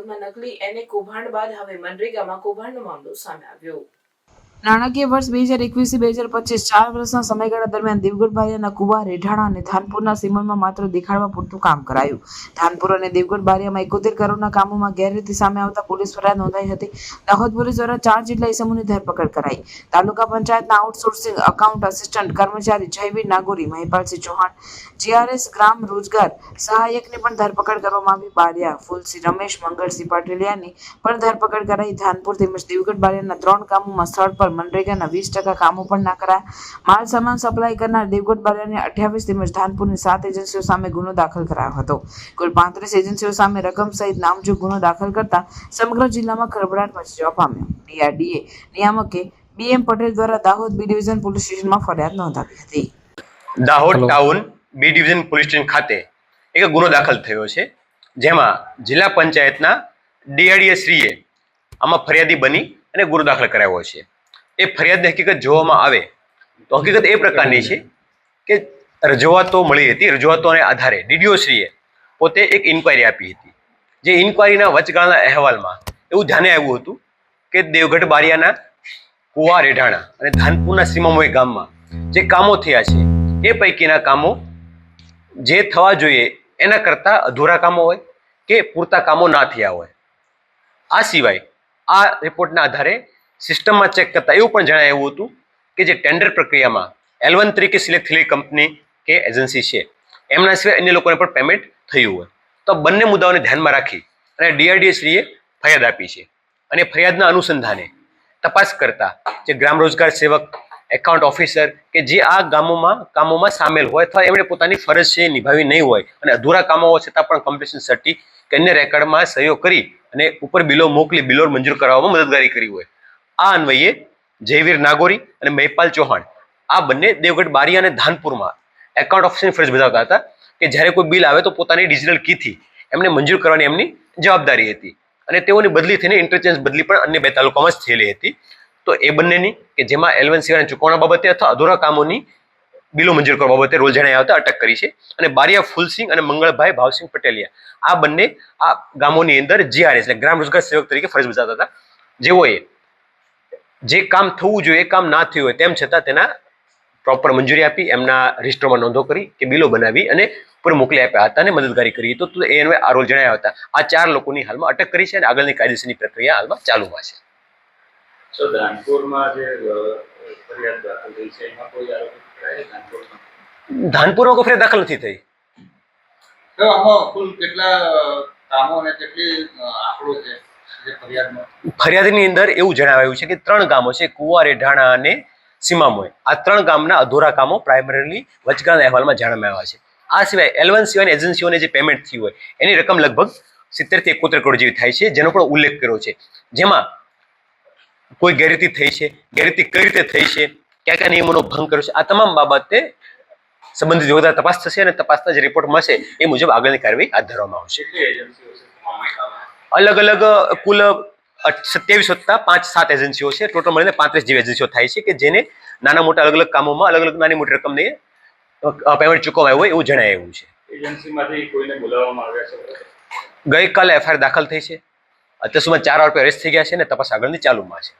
દાહોદમાં નકલી એને કૌભાંડ બાદ હવે મનરેગામાં કૌભાંડનો મામલો સામે આવ્યો. નાણાકીય વર્ષ બે હજાર એકવીસ બે હજાર પચીસ ચાર વર્ષના સમયગાળા દરમિયાન દેવગઢ કુવા રેઢાણા અને ધાનપુરના સીમનમાં માત્ર દેખાડવા પૂરતું કામ કરાયું. ધાનપુર અને દેવગઢ બારિયામાં એકોતેર કરોડના કામોમાં ગેરરીતિ સામે આવતા પોલીસ ફરિયાદ નોંધાઈ હતી. દાહોદ પોલીસ દ્વારા ચાર જેટલા ઇસમોની ધરપકડ કરાઈ. તાલુકા પંચાયતના આઉટસોર્સિંગ અકાઉન્ટ આસિસ્ટન્ટ કર્મચારી જયવીર નાગોરી, મહિપાલસિંહ ચૌહાણ જીઆરએસ ગ્રામ રોજગાર સહાયકની પણ ધરપકડ કરવામાં આવી. બારિયા ફૂલસિંહ રમેશ મંગળસિંહ પાટલિયાની પણ ધરપકડ કરાઈ. ધાનપુર તેમજ દેવગઢ બારિયાના ત્રણ કામોમાં સ્થળ પર મનરેગાના વીસ ટકા કામો પણ ના કરાયા. માલ સામાન સપ્લાય કરનાર દેવગઢ બારિયાની અઠ્યાવીસ તેમજ ધાનપુરની સાત એજન્સીઓ સામે ગુનો દાખલ કરાયો હતો. કુલ પાંત્રીસ એજન્સીઓ સામે રકમ સહિત નામજોગ ગુનો દાખલ કરતા સમગ્ર જિલ્લામાં ખળભળાટ મચી જવા પામ્યો. ડીઆરડીએ નિયામકે બીએમ પટેલ દ્વારા દાહોદ બી ડિવિઝન પોલીસ સ્ટેશનમાં ફરિયાદ નોંધાવી હતી. Dahod town B division police station ખાતે એક ગુનો દાખલ થયો છે, જેમાં જિલ્લા પંચાયતના ડીઆરડીએ શ્રીએ આમાં ફરિયાદી બની અને ગુનો દાખલ કરાવ્યો છે. એ ફરિયાદની હકીકત જોવામાં આવે તો હકીકત એ પ્રકારની છે કે રજૂઆતો મળી હતી, રજૂઆતોને આધારે ડીડીઓ શ્રીએ પોતે એક ઇન્કવાયરી આપી હતી. જે ઇન્કવાયરીના વચગાળાના અહેવાલમાં એવું ધ્યાને આવ્યું હતું કે દેવગઢ બારિયાના કુવા રેઢાણા અને ધાનપુરના સીમામોય ગામમાં જે કામો થયા છે, એ પૈકીના કામો જે થવા જોઈએ એના કરતાં અધૂરા કામો હોય કે પૂરતા કામો ના થયા હોય. આ સિવાય આ રિપોર્ટના આધારે સિસ્ટમમાં ચેક કરતાં એવું પણ જણાવ્યું હતું કે જે ટેન્ડર પ્રક્રિયામાં એલવન તરીકે સિલેક્ટ થયેલી કંપની કે એજન્સી છે, એમના સિવાય અન્ય લોકોને પણ પેમેન્ટ થયું હોય. તો બંને મુદ્દાઓને ધ્યાનમાં રાખી અને ડીઆરડીએ શ્રીએ ફરિયાદ આપી છે. અને ફરિયાદના અનુસંધાને તપાસ કરતા જે ગ્રામ રોજગાર સેવક એકાઉન્ટ ઓફિસર કે જે આ ગામોમાં કામોમાં સામેલ હોય અથવા એમણે પોતાની ફરજ છે નિભાવી નહીં હોય. અને અધૂરા કામો છતાં પણ કમ્પ્લીશન સર્ટી કે અન્ય રેકર્ડમાં સહયોગ કરી અને ઉપર બિલો મોકલી બિલો મંજૂર કરવામાં મદદગારી કરી હોય. આ અન્વયે જયવીર નાગોરી અને મહિપાલ ચૌહાણ, આ બંને દેવગઢ બારી અને ધાનપુરમાં એકાઉન્ટ ઓફિસરની ફરજ બજાવતા હતા કે જ્યારે કોઈ બિલ આવે તો પોતાની ડિજિટલ કીથી એમને મંજૂર કરવાની એમની જવાબદારી હતી. અને તેઓની બદલી થઈને ઇન્ટરચેન્જ બદલી પણ અન્ય બે તાલુકામાં જ થયેલી હતી. તો એ બંનેની કે જેમાં એલવન સિવાયના ચૂકવણા બાબતે અથવા અધૂરા કામોની બિલો મંજૂર કરવા બાબતે રોલ જણાવ્યા હતા અટક કરી છે. અને બારિયા ફૂલસિંહ અને મંગળભાઈ ભાવસિંહ પટેલિયા, આ બંને આ ગામોની અંદર જીઆરએસ એટલે ગ્રામ રોજગાર સેવક તરીકે ફરજ બજાવતા હતા. જેઓએ જે કામ થવું જોઈએ, એ કામ ના થયું હોય, તેમ છતાં તેના પ્રોપર મંજૂરી આપી, એમના રજિસ્ટરમાં નોંધો કરી કે બિલો બનાવી અને ઉપર મોકલી આપ્યા હતા અને મદદગારી કરી. તો તો એ આ રોલ જણાવ્યા હતા. આ ચાર લોકોની હાલમાં અટક કરી છે અને આગળની કાયદેસરની પ્રક્રિયા હાલમાં ચાલુમાં છે. તો ધાનપુરમાં જે ફરિયાદ દાખલ થઈ છે એમાં કોઈ આરોપી પકડાયા ધાનપુરમાં ધાનપુરમાં કોઈ ફરિયાદ દાખલ નથી થઈ? તો આમાં કુલ કેટલા કામો અને કેટલી આંકડો છે ફરિયાદની અંદર એવું જણાવાયું છે કે ત્રણ ગામો છે કુવા રેઢાણા અને સીમામોય આ ત્રણ ગામના અધૂરા કામો પ્રાઇમરીલી વચગાળાના અહેવાલમાં જાણવામાં આવ્યા છે. આ સિવાય એલવન સિવાયની એજન્સીઓને જે પેમેન્ટ થયું હોય એની રકમ લગભગ સિત્તેરથી એકોતેર કરોડ જેવી થાય છે જેનો પણ ઉલ્લેખ કર્યો છે. જેમાં કોઈ ગેરરીતિ થઈ છે ગેરરીતિ કઈ રીતે થઈ છે કયા કયા નિયમોનો ભંગ કર્યો છે આ તમામ બાબતે સંબંધિત વધારે તપાસ થશે અને તપાસના જે રિપોર્ટ મળશે એ મુજબ આગળની કાર્યવાહી હાથ ધરવામાં આવશે. અલગ અલગ કુલ સત્યાવીસ વત્તા પાંચ સાત એજન્સીઓ છે. ટોટલ મળીને પાંત્રીસ જેવી એજન્સીઓ થાય છે કે જેને નાના મોટા અલગ અલગ કામોમાં અલગ અલગ નાની મોટી રકમને પેમેન્ટ ચૂકવાયું હોય એવું જણાય આવ્યા છે? ગઈકાલે એફઆઈઆર દાખલ થઈ છે. અત્યાર સુધીમાં ચાર આરોપી અરેસ્ટ થઈ ગયા છે અને તપાસ આગળની ચાલુમાં છે.